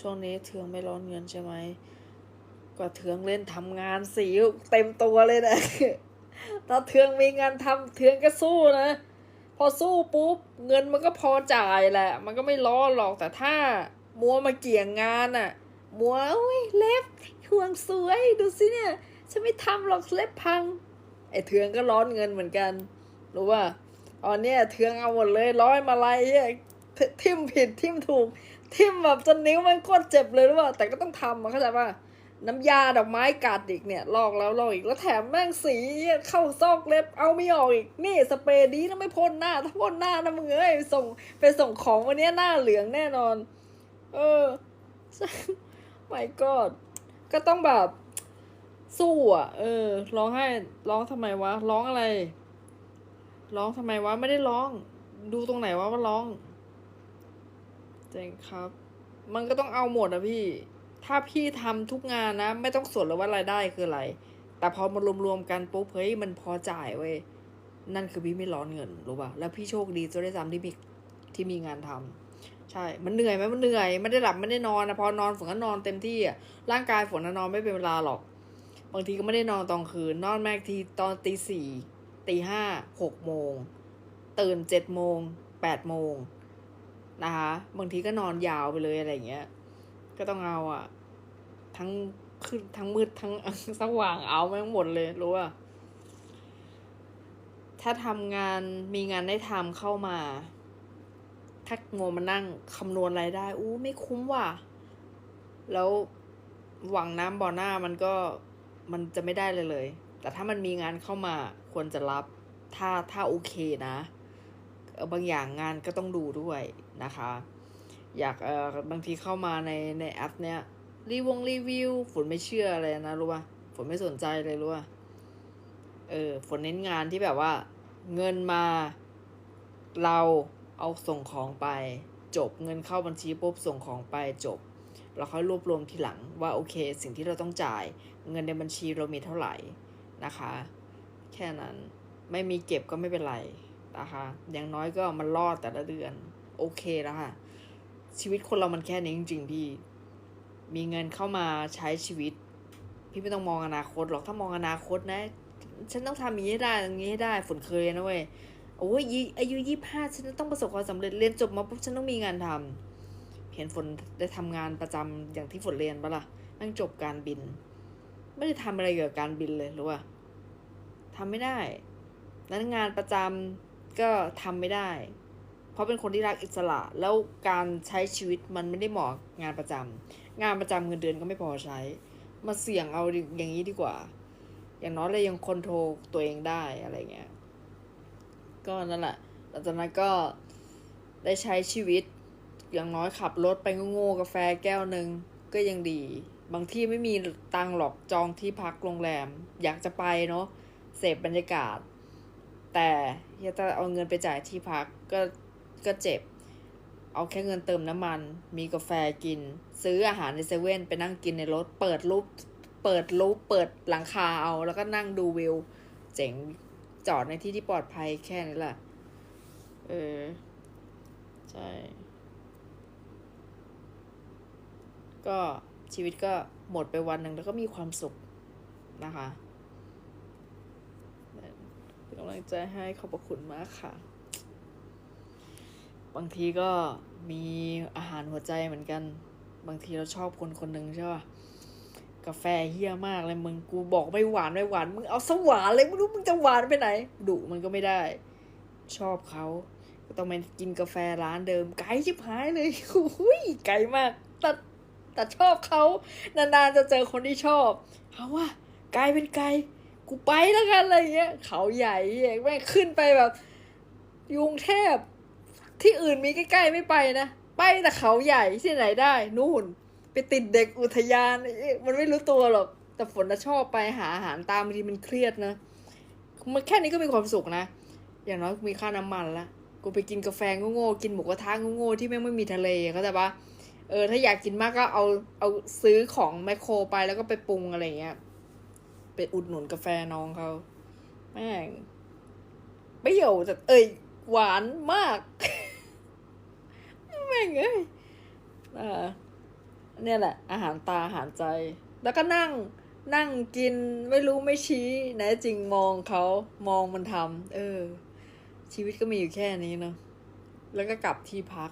ช่วงนี้เทืองไม่ร้อนเงินใช่ไหมก็เทืองเล่นทำงานสีเต็มตัวเลยนะถ้าเทืองมีงานทำเทืองก็สู้นะ พอสู้ปุ๊บเงินมันก็พอจ่ายแหละ มันก็ไม่ร้อนหรอกแต่ถ้ามัวมาเกี่ยงงานอะมัวโอ้ยเล็บห่วงสวยดูสิเนี่ยฉันไม่ทำหรอกเล็บพังไอ้เทืองก็ร้อนเงินเหมือนกันรู้ว่าตอเนี้ยเทืองเอาหมดเลยร้อยมาลัยเนี่ยทิมผิดทิมถูก ทิมแบบจนนิ้วมันโคตรเจ็บเลยรู้ป่ะแต่ก็ต้องทำอะเข้าใจป่ะน้ำยาดอกไม้กัดอีกเนี่ยลอกแล้วลอกอีกแล้วแถมแม่งสีเข้าซอกเล็บเอาไม่ออกอีกนี่สเปรย์ดีนะไม่พ่นหน้า ถ้าพ่นหน้านะมึงเอ้ยส่งไปส่งของวันนี้หน้าเหลืองแน่นอน เออไม่ก็ก็ต้องแบบสู้อะ เออ ร้องไห้ร้องทำไมวะ ร้องอะไร ร้องทำไมวะ ไม่ได้ร้อง ดูตรงไหนวะว่าร้อง เจ๋งครับ มันก็ต้องเอาหมดอะพี่ ถ้าพี่ทำทุกงานนะ ไม่ต้องสนเลยว่ารายได้คืออะไร แต่พอมารวมๆกันปุ๊บเฮ้ยมันพอจ่ายเว้ย นั่นคือพี่ไม่ร้อนเงินรู้ป่ะ แล้วพี่โชคดีจะได้ซ้ำที่มีที่มีงานทำใช่ มันเหนื่อยไหมมันเหนื่อย ไม่ได้หลับไม่ได้นอนนะพอนอนฝนก็นอนเต็มที่อะ ร่างกายฝนน่ะนอนไม่เป็นเวลาหรอก บางทีก็ไม่ได้นอนตอนคืน นอนแม่ทีตอนตีสี่ตีห้าหกโมง ตื่นเจ็ดโมงแปดโมง นะคะบางทีก็นอนยาวไปเลยอะไรเงี้ย ก็ต้องเอาอะทั้งขึ้นทั้งมืดทั้งสว่างเอาแม่งหมดเลยรู้ป่ะถ้าทำงานมีงานได้ทำเข้ามา ถ้าโงมานั่งคำนวณรายได้ อู้ไม่คุ้มว่ะ แล้วหวังน้ำบ่อหน้ามันก็มันจะไม่ได้เลยเลย แต่ถ้ามันมีงานเข้ามาควรจะรับ ถ้าถ้าโอเคนะ บางอย่างงานก็ต้องดูด้วยนะคะ อยากเออบางทีเข้ามาในในแอปเนี้ยรีวงรีวิวฝนไม่เชื่ออะไรนะรู้ป่ะฝนไม่สนใจเลยรู้ป่ะเออฝนเน้นงานที่แบบว่า เงินมาเราเอาส่งของไป จบเงินเข้าบัญชีปุ๊บส่งของไปจบเราค่อยรวบรวมทีหลังว่าโอเค สิ่งที่เราต้องจ่าย เงินในบัญชีเรามีเท่าไหร่นะคะ แค่นั้นไม่มีเก็บก็ไม่เป็นไร นะคะอย่างน้อยก็มันรอดแต่ละเดือน โอเคแล้วค่ะ ชีวิตคนเรามันแค่นี้จริงๆพี่ มีเงินเข้ามาใช้ชีวิต พี่ไม่ต้องมองอนาคตหรอกถ้ามองอนาคตนะ ฉันต้องทำอย่างนี้ให้ได้อย่างนี้ให้ได้ฝนเคยนะเว้ยโอ้ยอายุยี่ห้าฉันต้องประสบความสำเร็จเรียนจบมาปุ๊บฉันต้องมีงานทำเห็นฝนได้ทำงานประจำอย่างที่ฝนเรียนปะล่ะแม่งจบการบิน ไม่ได้ทำอะไรเกี่ยวกับการบินเลยรู้ป่ะทำไม่ได้ นั้นงานประจำ ก็ทำไม่ได้ เพราะเป็นคนที่รักอิสระ แล้วการใช้ชีวิตมันไม่ได้เหมาะงานประจำงานประจำเงินเดือนก็ไม่พอใช้ มาเสี่ยงเอาอย่างนี้ดีกว่า อย่างน้อยเรายังคอนโทรลตัวเองได้อะไรเงี้ย ก็นั่นแหละหลังจากนั้นก็ได้ใช้ชีวิต อย่างน้อยขับรถไปโง่ๆกาแฟแก้วหนึ่งก็ยังดี บางที่ไม่มีตังหรอกจองที่พักโรงแรม อยากจะไปเนาะเสพบรรยากาศ แต่จะเอาเงินไปจ่ายที่พักก็ก็เจ็บ เอาแค่เงินเติมน้ำมัน มีกาแฟกิน ซื้ออาหารในเซเว่นไปนั่งกินในรถ เปิดรูปเปิดรูปเปิดหลังคาเอา แล้วก็นั่งดูวิว เจ๋งจอดในที่ที่ปลอดภัยแค่นี้แหละ เออ ใช่ ก็ชีวิตก็หมดไปวันหนึ่งแล้วก็มีความสุขนะคะ เป็นกำลังใจให้ขอบพระคุณมากค่ะ บางทีก็มีอาหารหัวใจเหมือนกัน บางทีเราชอบคนคนหนึ่งใช่ป่ะกาแฟเฮี้ยมากเลยมึงกูบอกไม่หวานไม่หวานมึงเอาสหวานเลยไม่รู้มึงจะหวานไปไหนดุมันก็ไม่ได้ ชอบเขาก็ต้องไปกินกาแฟร้านเดิมไกลชิบหายเลยหุยไกลมากแต่แต่ชอบเขานานๆจะเจอคนที่ชอบเอาว่าไกลเป็นไกล กูไปแล้วกันอะไรเงี้ยเขาใหญ่เหี้แม่งขึ้นไปแบบยุงเทพ ที่อื่นมีใกล้ๆไม่ไปนะ ไปแต่เขาใหญ่ที่ไหนได้ นู่น ไปติดเด็กอุทยานไอ้เอ๊ะมันไม่รู้ตัวหรอก แต่ฝนน่ะชอบไปหาอาหารตามบางทีมันเครียดนะมันแค่นี้ก็มีความสุขนะ อย่างน้อยมีค่าน้ำมันละกูไปกินกาแฟโง่ๆกินหมูกระทะโง่ๆที่แม่งไม่มีทะเลเข้าใจปะเออถ้าอยากกินมากก็เอาเอาซื้อของแมคโครไปแล้วก็ไปปรุงอะไรเงี้ย ไปอุดหนุนกาแฟน้องเขาแม่งเปรี้ยวแต่เอ้ยหวานมาก แม่งเอ้ยเนี่ยแหละ อาหารตาอาหารใจ แล้วก็นั่งนั่งกินไม่รู้ไม่ชี้แน่จริงมองเขามองมันทำเออ ชีวิตก็มีอยู่แค่นี้เนาะแล้วก็กลับที่พัก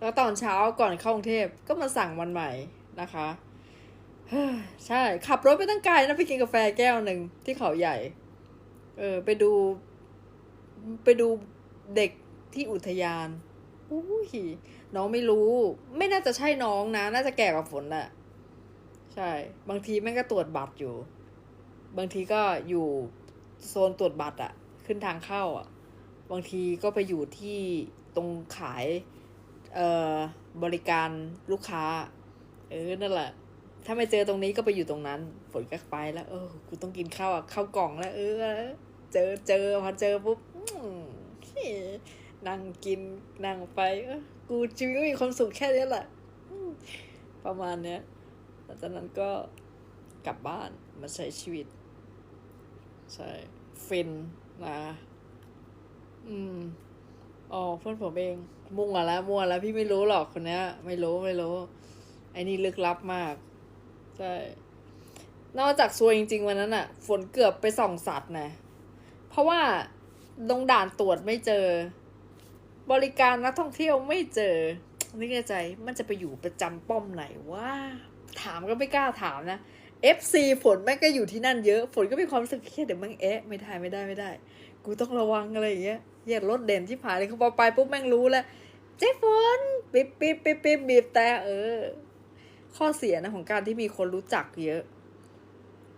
แล้วตอนเช้าก่อนเข้ากรุงเทพก็มาสั่งวันใหม่นะคะ ใช่ ขับรถไปตั้งไกลนะไปกินกาแฟแก้วหนึ่งที่เขาใหญ่ เออ ไปดู ไปดูเด็กที่อุทยานอุ้ยน้องไม่รู้ ไม่น่าจะใช่น้องนะ น่าจะแก่กว่าฝนแหละใช่ บางทีแม่งก็ตรวจบัตรอยู่ บางทีก็อยู่โซนตรวจบัตรอะขึ้นทางเข้าอะบางทีก็ไปอยู่ที่ตรงขาย เอ่อ บริการลูกค้า เออ นั่นแหละ ถ้าไม่เจอตรงนี้ก็ไปอยู่ตรงนั้น ฝนก็ไปแล้วเออกูต้องกินข้าวอะข้าวกล่องแล้ว เออ เจอเจอพอเจอปุ๊บนั่งกินนั่งไปเออกูชีวิตก็มีความสุขแค่นี้แหละประมาณเนี้ยหลังจากนั้นก็กลับบ้านมาใช้ชีวิต ใช่ฟินนะอืมอ๋อเพื่อนผมเองมั่วแล้วมั่วแล้วพี่ไม่รู้หรอกคนเนี้ย ไม่รู้ไม่รู้ไอ้นี่ลึกลับมาก ใช่นอกจากซวยจริงๆวันนั้นอะฝนเกือบไปส่องสัตว์นะ เพราะว่าตรงด่านตรวจไม่เจอ บริการนักท่องเที่ยวไม่เจอนึกในใจมันจะไปอยู่ประจำป้อมไหนว่าถามก็ไม่กล้าถามนะ FC ฝนแม่งก็อยู่ที่นั่นเยอะ ฝนก็มีความรู้สึกเครียดเดี๋ยวแม่งเอ๊ะไม่ได้ไม่ได้ไม่ได้ กูต้องระวังอะไรอย่างเงี้ยเหยียดรถเด่นที่ผ่านเลยเขาพอไปปุ๊บแม่งรู้แล้วเจ๊ฝนปิบปิบปิบปิบบีบแต่เออ ข้อเสียนะของการที่มีคนรู้จักเยอะ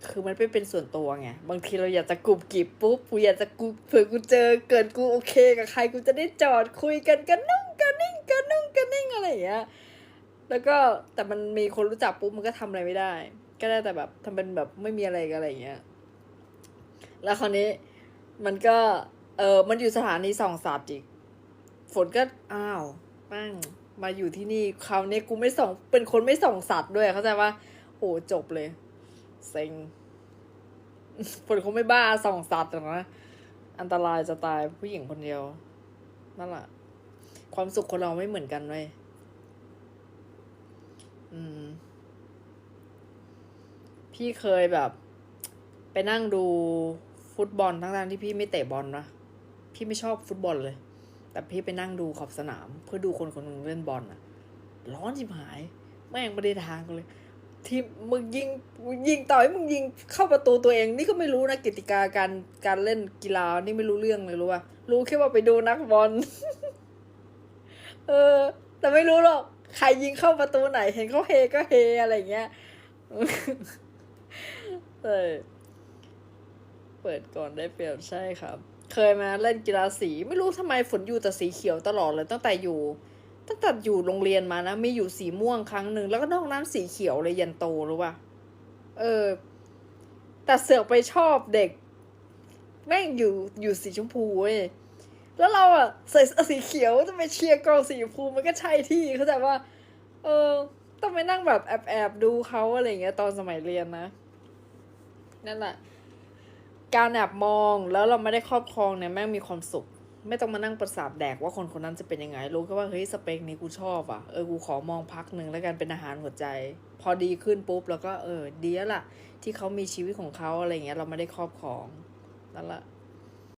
คือมันไม่เป็นส่วนตัวไง บางทีเราอยากจะกรุบกริบปุ๊บกูอยากจะกูเผื่อกูเจอ เกิดกูโอเคกับใครกูจะได้จอดคุยกันกันนุ่งกันนิ่งกันนุ่งกันนิ่งอะไรอย่างเงี้ยแล้วก็แต่มันมีคนรู้จักปุ๊บมันก็ทำอะไรไม่ได้ ก็ได้แต่แบบทำเป็นแบบไม่มีอะไรกันอะไรอย่างเงี้ยแล้วคราวนี้มันก็เออมันอยู่สถานีส่องสัตว์อีก ฝนก็อ้าวปัง มาอยู่ที่นี่คราวนี้กูไม่ส่องเป็นคนไม่ส่องสัตว์ด้วยเข้าใจว่าโอจบเลย เซ็งฝนคงไม่บ้าส่องสัตว์หรอกนะอันตรายจะตายผู้หญิงคนเดียวนั่นแหละความสุขคนเราไม่เหมือนกันเลยอืม พี่เคยแบบ ไปนั่งดูฟุตบอลทั้งๆที่พี่ไม่เตะบอลนะพี่ไม่ชอบฟุตบอลเลย แต่พี่ไปนั่งดูขอบสนาม เพื่อดูคนคนนึงเล่นบอลอะร้อนจิบหาย แม่งไม่ได้ทางเลย ที่มึงยิงยิงต่อให้มึงยิงเข้าประตูตัวเอง นี่ก็ไม่รู้นะกติกาการการเล่นกีฬานี่ไม่รู้เรื่องเลยรู้ป่ะรู้แค่ว่าไปดูนักบอลเออ แต่ไม่รู้หรอกใครยิงเข้าประตูไหน เห็นเขาเฮก็เฮอะไรเงี้ยเออเปิดก่อนได้เปรียบใช่ครับ เคยมาเล่นกีฬาสีไม่รู้ทำไมฝนอยู่แต่สีเขียวตลอดเลยตั้งแต่อยู่ ตั้งแต่อยู่โรงเรียนมานะมีอยู่สีม่วงครั้งหนึ่งแล้วก็นอกนั้นสีเขียวเลยยันโตรู้ป่ะเออแต่เสือกไปชอบเด็ก แม่งอยู่อยู่สีชมพูเว้ยแล้วเราอะใส่สีเขียวจะไปเชียร์กองสีชมพูมันก็ใช่ที่เข้าใจว่า เออ ต้องไปนั่งแบบแอบแอบดูเขาอะไรอย่างเงี้ยตอนสมัยเรียนนะ นั่นแหละ การแอบมองแล้วเราไม่ได้ครอบครองเนี่ยแม่งมีความสุข ไม่ต้องมานั่งประสาทแดกว่าคนคนนั้นจะเป็นยังไง รู้แค่ว่าเฮ้ยสเปคนี้กูชอบอะเออกูขอมองพักหนึ่งแล้วกันเป็นอาหารหัวใจ พอดีขึ้นปุ๊บแล้วก็เออดีแล้วล่ะ ที่เขามีชีวิตของเขาอะไรเงี้ยเราไม่ได้ครอบครองนั่นแหละ